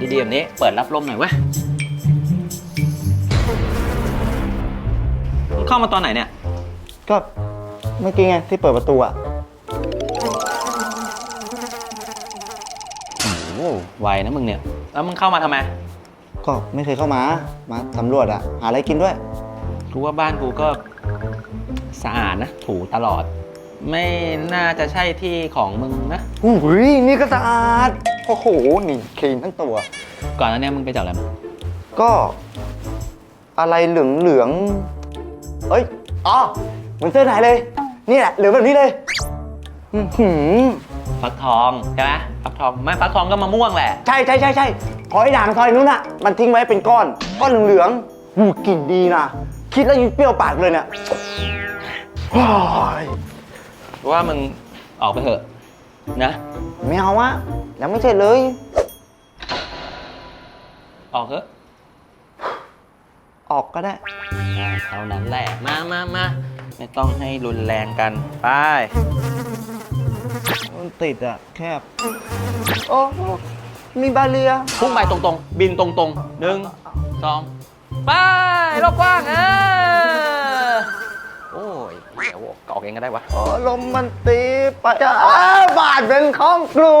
ดีๆแบบนี้ เปิดรับลมหน่อยเว้ยมึงเข้ามาตอนไหนเนี่ย ก็เมื่อกี้ไงที่เปิดประตูอะโอ้โหไวนะมึงเนี่ย แล้วมึงเข้ามาทำไม ก็ไม่เคยเข้ามา มาสำรวจอะหาอะไรกินด้วย กูว่าบ้านกูก็สะอาดนะ ถูตลอด ไม่น่าจะใช่ที่ของมึงนะ อุ้ยนี่ก็สะอาด โอ้โหนี่คลีนทั้งตัว ก่อนหน้านี้มึงไปจับอะไรมาก็อะไรเหลืองเหลืองๆเอ้ย อ๋อเหมือนเสื้อไหนเลย นี่แหละเหลืองแบบนี้เลยอื้อหือฟักทองใช่ไหมฟักทองไม่ฟักทองก็มะม่วงแหละ ใช่ใช่ใช่ใช่หอยด่างซอยนู้นอะ มันทิ้งไว้เป็นก้อน ก้อนเหลืองๆหูกลิ่นดีนะ คิดแล้วยิ่งเปรี้ยวปากเลยเนี่ยว้ายว่ามึงออกไปเถอะ นะ ไม่เอาวะยังไม่เสร็จเลย ออกเถอะออกก็ได้อ่าเท่านั้นแหละ มามามาไม่ต้องให้รุนแรงกัน ไป มันติดอะแคบ โอ้มีบาเรียพุ่งไปตรงๆ บินตรงๆหนึ่งสองไปรอบกว้างเออโอ้ยเดี๋ยว ออกเองก็ได้วะโอ้ลมมันตีไปจ้าบาดเป็นของครู